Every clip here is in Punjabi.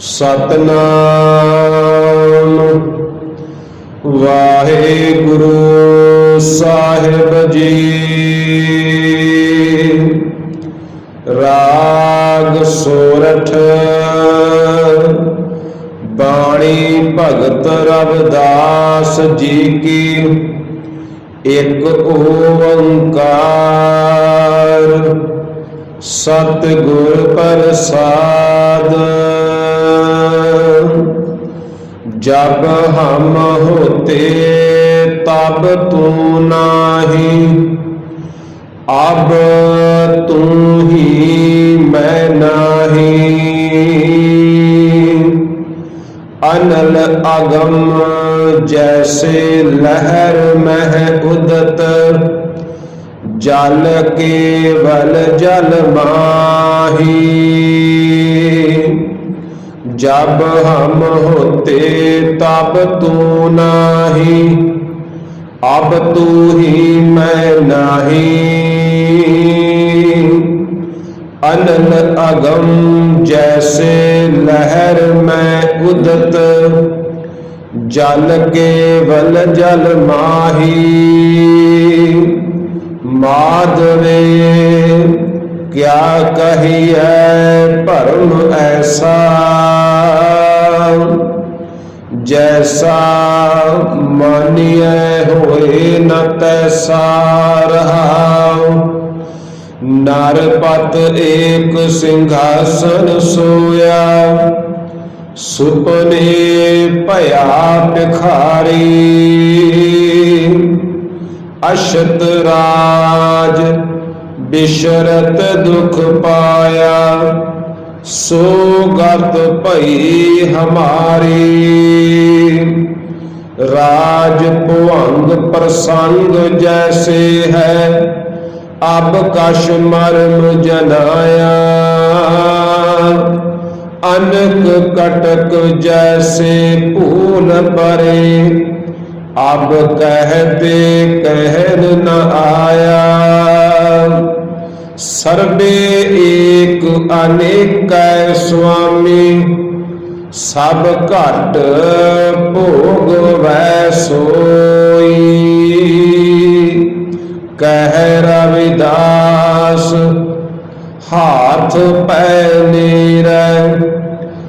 ਸਤਨਾਮ ਵਾਹਿਗੁਰੂ ਸਾਹਿਬ ਜੀ। ਰਾਗ ਸੋਰਠ ਬਾਣੀ ਭਗਤ ਰਵਿਦਾਸ ਜੀ ਕੀ ਇੱਕ ਓੰਕਾਰ। ਸਤਿਗੁਰ ਪ੍ਰਸਾਦ। ਜਬ ਹਮ ਹੋਤੇ ਤਬ ਤੂੰ ਨਾਹੀ, ਅਬ ਤੂੰ ਹੀ ਮੈਂ ਨਾਹੀ। ਅਨਲ ਅਗਮ ਜੈਸੇ ਲਹਿਰ ਮਹਿ ਉਦਤ, ਜਲ ਕੇਵਲ ਜਲ ਮਾਹੀ। ਜਬ ਹਮ ਹੋਤੇ ਤਬ ਤੂ ਨਾਹੀ, ਅਬ ਤੂ ਹੀ ਮੈਂ ਨਾਹੀ। ਅਨਲ ਅਗਮ ਜੈਸੇ ਲਹਿਰ ਮੈਂ ਉਦਤ, ਜਲ ਕੇਵਲ ਜਲ ਮਾਹੀ। ਮਾਧਵੇ ਕਿਆ ਕਹੀਐ ਭਰਮ ਐਸਾ? ਜੈਸਾ ਮਾਨੀਐ ਹੋਏ ਨ ਤੈਸਾ ਰਹਾਉ ਨਰਪਤ ਏਕ ਸਿੰਘਾਸਨ ਸੋਇਆ ਸੁਪਨੇ ਭਇਆ ਭਿਖਾਰੀ ਅਸ਼ਤ ਰਾਜ ਬਿਸ਼ਰਤ ਦੁਖ ਪਾਇਆ ਸੋ ਗਤ ਭਈ ਹਮਾਰੀ। ਰਾਜ ਭੁਵੰਗ ਪ੍ਰਸੰਗ ਜੈਸੇ ਹੈ, ਅਬ ਕਸ਼ ਮਰਮ ਜਨਾਇਆ। ਅਨਕ ਕਟਕ ਜੈਸੇ ਭੂਲ ਪਰੇ, ਅਬ ਕਹਤੇ ਕਹਿਨ ਨ ਆਇਆ। ਸਰਬੇ ਏਕ ਅਨੇਕੈ ਸੁਆਮੀ, ਸਭ ਘਟ ਭੋਗ ਵੈ ਸੋਈ। ਕਹਿ ਰਵਿਦਾਸ, ਹਾਥ ਪੈ ਨੀਰੈ,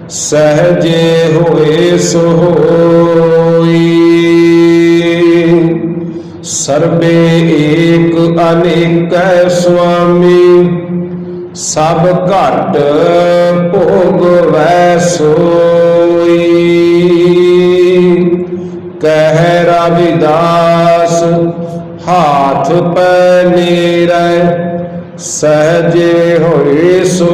ਸਹਜੇ ਹੋਏ ਸੋਈ। ਸਰਬੇ ਏਕ ਅਨੇਕੈ ਸੁਆਮੀ, ਸਭ ਘਟ ਭੋਗ ਵੈ ਸੋਈ। ਕਹਿ ਰਵਿਦਾਸ, ਹਾਥ ਪੈ ਨੀਰੈ, ਸਹਜੇ ਹੋਏ ਸੋ